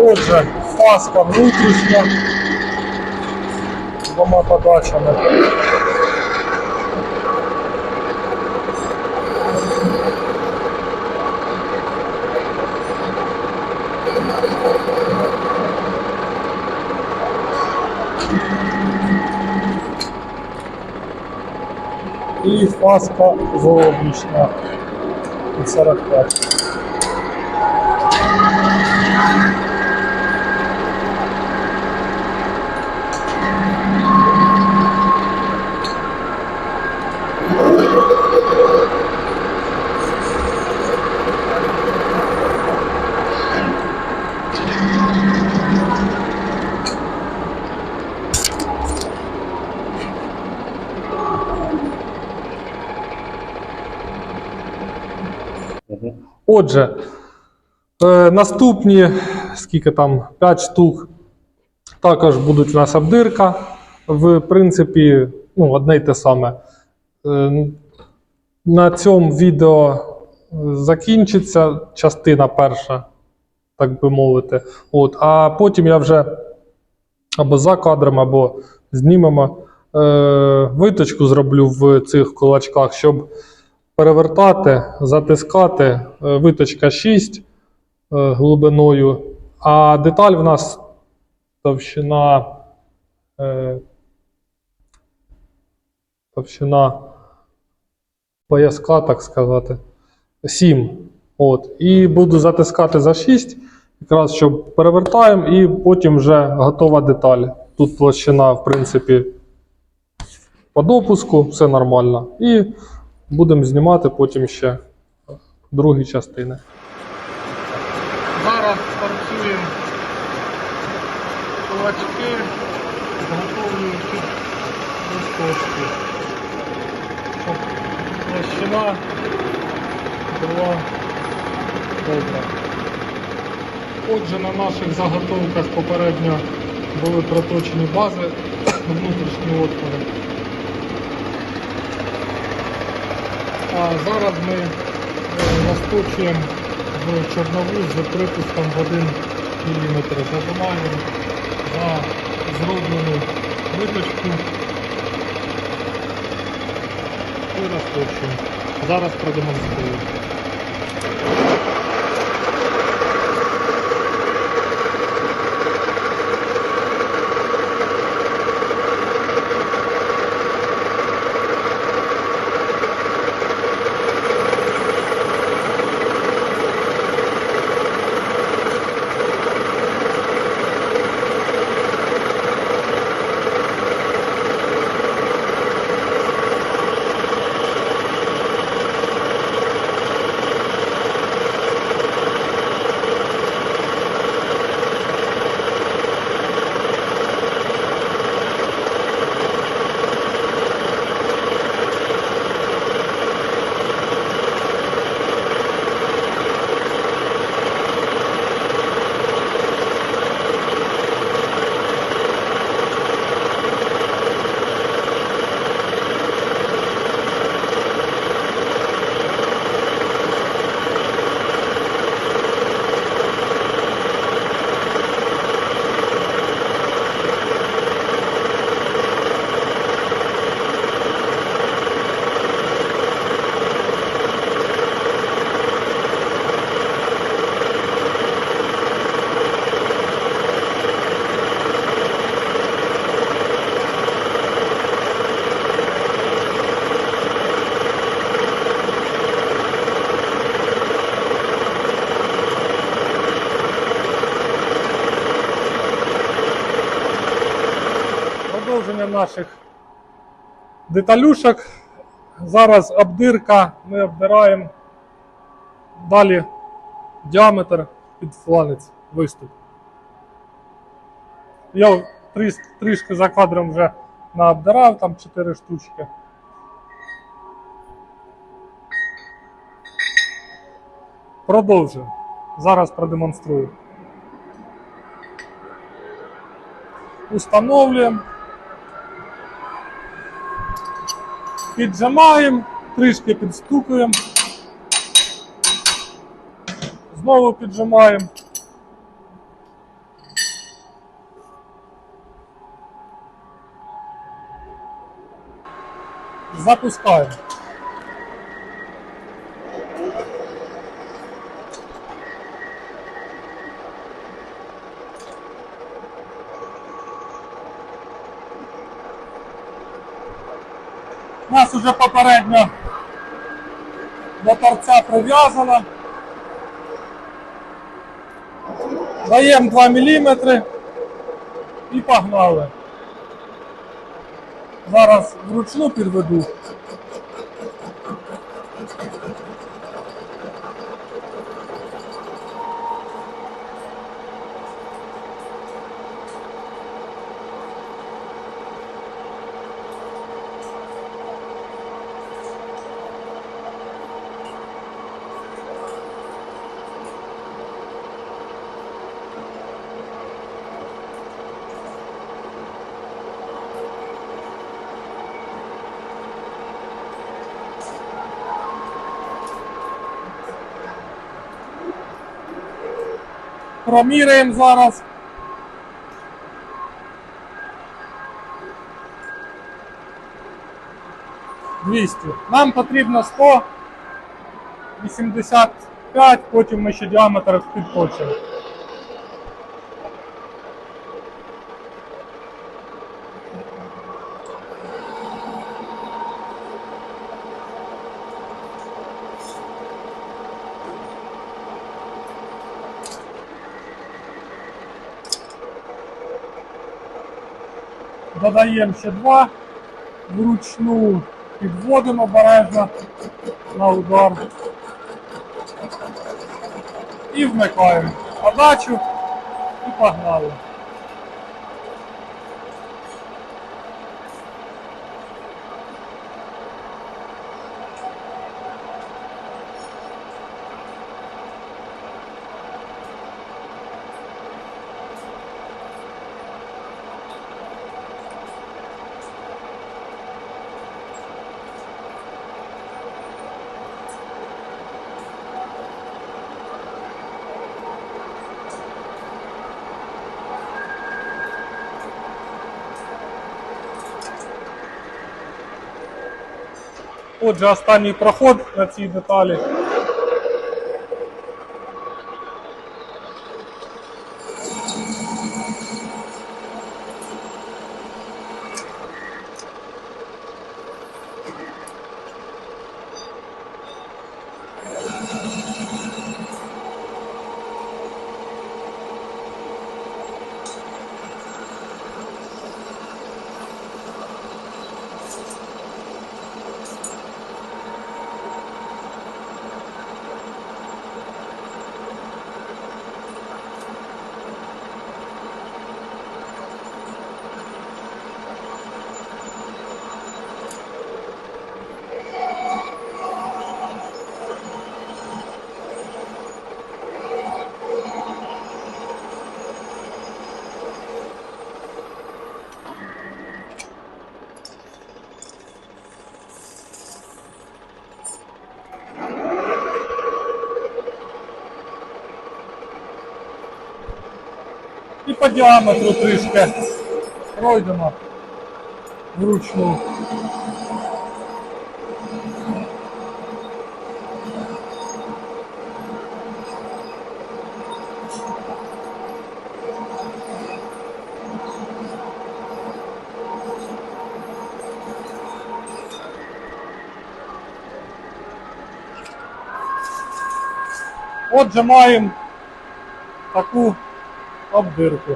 Отже, фаска внутрішня з двома подачами. І фаска зовнішня під 45. Отже, е, наступні, скільки там, 5 штук, також будуть у нас обдирка. В принципі, ну, одне й те саме. Е, на цьому відео е, закінчиться частина перша, так би мовити. От, а потім я вже або за кадром, або знімемо е, виточку зроблю в цих кулачках, щоб перевертати, затискати. Е, Виточка 6 е, глибиною, а деталь в нас товщина. е, Товщина пояска, так сказати, 7. От. І буду затискати за 6, якраз щоб перевертаємо, і потім вже готова деталь. Тут площина, в принципі, по допуску, все нормально. І будемо знімати потім ще другі частини. Зараз стартуємо кулачки, готовлюючи листочки. Щоб площина була добра. Отже, на наших заготовках попередньо були проточені бази, внутрішні отвори. А зараз ми е, розточуємо в чорнову з припуском в 1 мм. Зажимаємо за зроблену виточку і розточуємо. Зараз продемонструю. Наших деталюшок. Зараз обдирка, ми обдираємо далі діаметр під фланець виступ. Я трішки за кадром вже наобдирав, там 4 штучки. Продовжуємо. Зараз продемонструю. Установлюємо. піджимаємо, трішки підстукуємо, знову піджимаємо. Запускаємо. Нас уже попередньо до торця прив'язано. Даємо 2 мм і погнали. Зараз вручну підведу. Проміряємо зараз. Двісті. Нам потрібно 185, потім ми ще діаметр підточимо. Додаємо ще два, вручну підводимо обережно на удар. І вмикаємо. Подачу. І погнали. Отже, останній проход на цій деталі. по діаметру трішки пройдемо вручну. Отже, маємо таку अब देर को